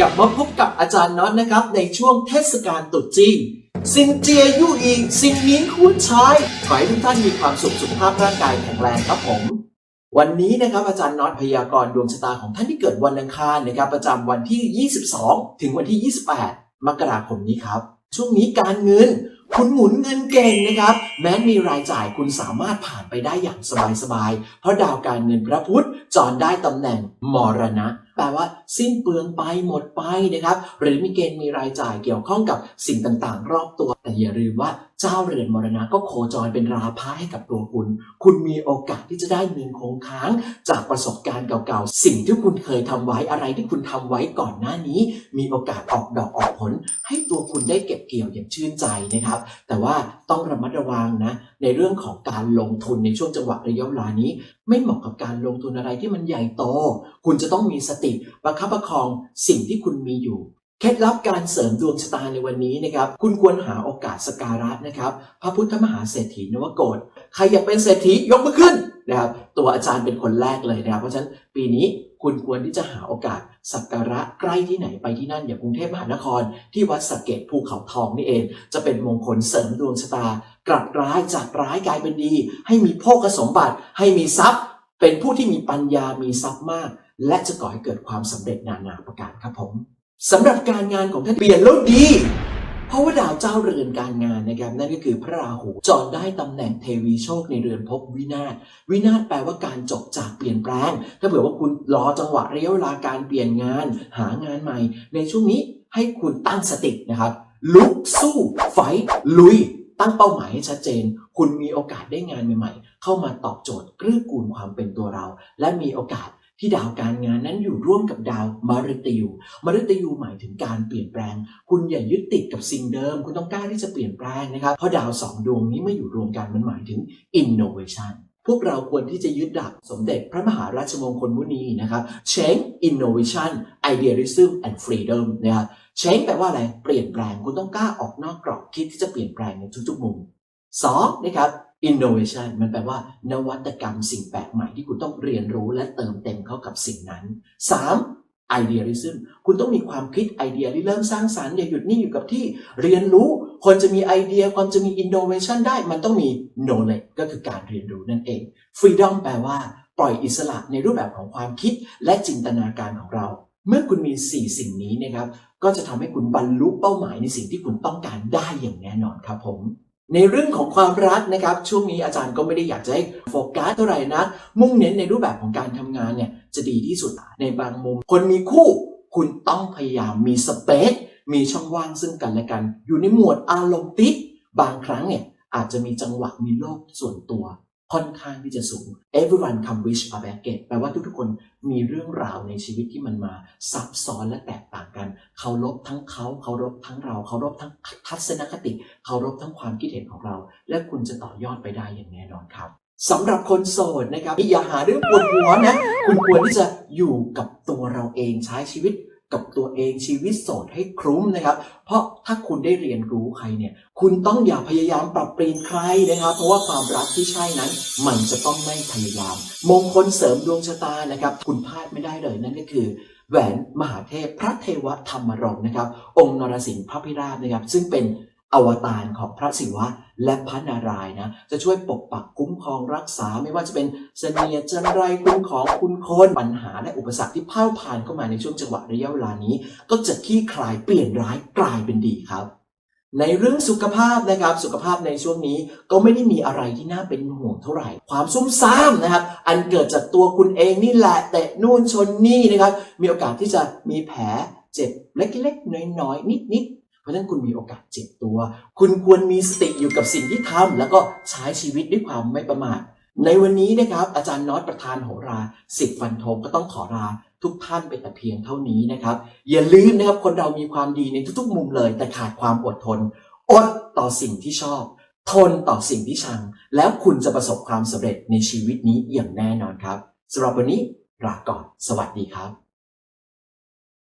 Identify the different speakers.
Speaker 1: กลับมาพบกับอาจารย์น็อตนะครับ ในช่วงเทศกาลตรุษจีนซินเจียยู่อีซินนิ้นคูนชายขอให้ทุกท่านมีความสุขสุขภาพร่างกายแข็งแรงครับผม วันนี้นะครับอาจารย์น็อตพยากรณ์ดวงชะตาของท่านที่เกิดวันอังคารนะครับ ประจำวันที่ 22 ถึงวันที่ 28 มกราคมนี้ครับ ช่วงนี้การเงิน คุณหมุนเงินเก่งนะครับ แม้มีรายจ่ายคุณสามารถผ่านไปได้อย่างสบายๆเพราะดาวการเงินพระพุธจรได้ตำแหน่งมรณะ แปลว่าสิ้นเปลืองไปหมดไปนะครับ หรือมีเกณฑ์มีรายจ่ายเกี่ยวข้องกับสิ่งต่างๆ รอบตัว แต่อย่าลืมว่าเจ้าเรือนมรณะก็โคจรเป็นราพะให้กับตัวคุณ คุณมีโอกาสที่จะได้เงินคงค้าง จากประสบการณ์เก่าๆ สิ่งที่คุณเคยทำไว้อะไรที่คุณทำไว้ก่อนหน้านี้ มีโอกาสออกดอกออกผล ให้ตัวคุณได้เก็บเกี่ยวอย่างชื่นใจนะครับ แต่ว่าต้องระมัดระวังนะ ในเรื่องของการลงทุนในช่วงจังหวะระยะเวลานี้ ไม่เหมาะกับการลงทุนอะไรที่มันใหญ่โต คุณจะต้องมีสติประคับประคองสิ่งที่คุณมีอยู่ เคล็ดลับการเสริมดวงชะตาในวันนี้นะครับ คุณควรหาโอกาสสการะนะครับ พระพุทธมหาเศรษฐีนวโกฏใครอยากเป็นเศรษฐียกมือขึ้นนะครับ ตัวอาจารย์เป็นคนแรกเลยนะครับ เพราะฉะนั้นปีนี้คุณควรที่จะหาโอกาสสักการะใกล้ที่ไหนไปที่นั่นอย่างกรุงเทพมหานคร ที่วัดสะเกดภูเขาทองนี่เอง จะเป็นมงคลเสริมดวงชะตา กลับร้ายจากร้ายกลายเป็นดี ให้มีโภคสมบัติ ให้มีทรัพย์ เป็นผู้ที่มีปัญญามีทรัพย์มาก และจะก่อให้เกิดความสำเร็จนานาประการครับผม สำหรับการงานของท่านเปลี่ยนแล้วดี เพราะว่าดาวเจ้าเรือนการงานนะครับนั่นก็คือพระราหูจรได้ตำแหน่งเทวีโชคในเรือนภพวินาศวินาศแปลว่าการจบจากเปลี่ยนแปลง ถ้าเผื่อว่าคุณรอจังหวะระยะเวลาการเปลี่ยนงาน หางานใหม่ ในช่วงนี้ให้คุณตั้งสตินะครับ ลุกสู้ไฟลุย ตั้งเป้าหมายให้ชัดเจน คุณมีโอกาสได้งานใหม่ ๆ เข้ามาตอบโจทย์เกื้อกูลความเป็นตัวเรา และมีโอกาส ที่ดาวการงานนั้นอยู่ร่วมกับดาวมฤตยูมฤตยูหมายถึงการเปลี่ยนแปลง คุณอย่ายึดติดกับสิ่งเดิม คุณต้องกล้าที่จะเปลี่ยนแปลงนะครับ เพราะดาวสองดวงนี้เมื่ออยู่รวมกันมันหมายถึง innovation พวกเราควรที่จะยึดดักสมเด็จพระมหาราชมงคลมุนีนะครับ change innovation idealism and freedom นะครับ change แปลว่าอะไร เปลี่ยนแปลง คุณต้องกล้าออกนอกกรอบคิดที่จะเปลี่ยนแปลงในทุกๆมุมสองนะครับ innovation มันแปลว่า นวัตกรรมสิ่งแปลกใหม่ที่คุณต้องเรียนรู้และเติมเต็มเข้ากับสิ่งนั้น 3. idealism คุณต้องมีความคิดไอเดียที่เริ่มสร้างสรรค์อย่าหยุดนิ่งอยู่กับที่เรียนรู้ คนจะมีไอเดียความจะมี innovation ได้มันต้องมี knowledge ก็คือการเรียนรู้นั่นเอง freedom แปลว่า ปล่อยอิสระในรูปแบบของความคิดและจินตนาการของเรา เมื่อคุณมี 4 สิ่งนี้นะครับก็จะทำให้คุณบรรลุเป้าหมายในสิ่งที่คุณต้องการได้อย่างแน่นอนครับผม ในเรื่องของความรักนะครับช่วงนี้อาจารย์ก็ไม่ได้อยากจะให้โฟกัสเท่าไหร่นะมุ่งเน้นในรูปแบบของการทำงานเนี่ยจะดีที่สุดในบางมุม คนมีคู่คุณต้องพยายามมีสเปซมีช่องว่างซึ่งกันและกัน อยู่ในหมวดอารมณ์ติดบางครั้งเนี่ยอาจจะมีจังหวะมีโลกส่วนตัว ค่อนข้างที่จะสูง everyone come with a baggage แปลว่าทุกๆคนมีเรื่องราวในชีวิตที่มันมาซับซ้อนและแตกต่างกันเคารพทั้งเขาเคารพทั้งเราเคารพทั้งทัศนคติเคารพทั้งความคิดเห็นของเรา และคุณจะต่อยอดไปได้อย่างแน่นอนครับสำหรับคนโสดนะครับอย่าหาเรื่องปวดหัวนะ คุณควรที่จะอยู่กับตัวเราเองใช้ชีวิต กับตัวเองชีวิตโสดให้คลุ้มนะครับ เพราะถ้าคุณได้เรียนรู้ใครเนี่ย คุณต้องอย่าพยายามปรับเปลี่ยนใครนะครับ เพราะว่าความรักที่ใช่นั้น มันจะต้องไม่พยายาม มงคลเสริมดวงชะตานะครับ คุณพลาดไม่ได้เลยนั่นก็คือแหวนมหาเทพพระเทวธรรมรงค์นะครับ องค์นรสิงห์พระพิราบนะครับ ซึ่งเป็น อวตารของพระศิวะและพระนารายณ์นะจะช่วยปกปักคุ้มครองรักษาไม่ว่าจะเป็นเสนียดจันไรคุณของคุณโคนปัญหาและอุปสรรคที่เพ่าผ่านเข้ามาในช่วงจังหวะระยะเวลานี้ ก็จะคลี่คลายเปลี่ยนร้ายกลายเป็นดีครับในเรื่องสุขภาพนะครับสุขภาพในช่วงนี้ก็ไม่ได้มีอะไรที่น่าเป็นห่วงเท่าไหร่ ความซุ่มซ่ามนะครับ อันเกิดจากตัวคุณเองนี่แหละแต่นู่นชนนี่นะครับ มีโอกาสที่จะมีแผลเจ็บเล็กๆน้อยๆนิดๆ เพราะฉะนั้นคุณมีโอกาสเจ็บตัว คุณควรมีสติอยู่กับสิ่งที่ทำแล้วก็ใช้ชีวิตด้วยความไม่ประมาท ในวันนี้นะครับอาจารย์น็อตประธานโหราสิบฟันธงก็ต้องขอลาทุกท่านไปแต่เพียงเท่านี้นะครับ อย่าลืมนะครับคนเรามีความดีในทุกๆ มุมเลย แต่ขาดความอดทน อดต่อสิ่งที่ชอบ ทนต่อสิ่งที่ชัง แล้วคุณจะประสบความสำเร็จในชีวิตนี้อย่างแน่นอนครับสำหรับวันนี้ลาก่อน สวัสดีครับ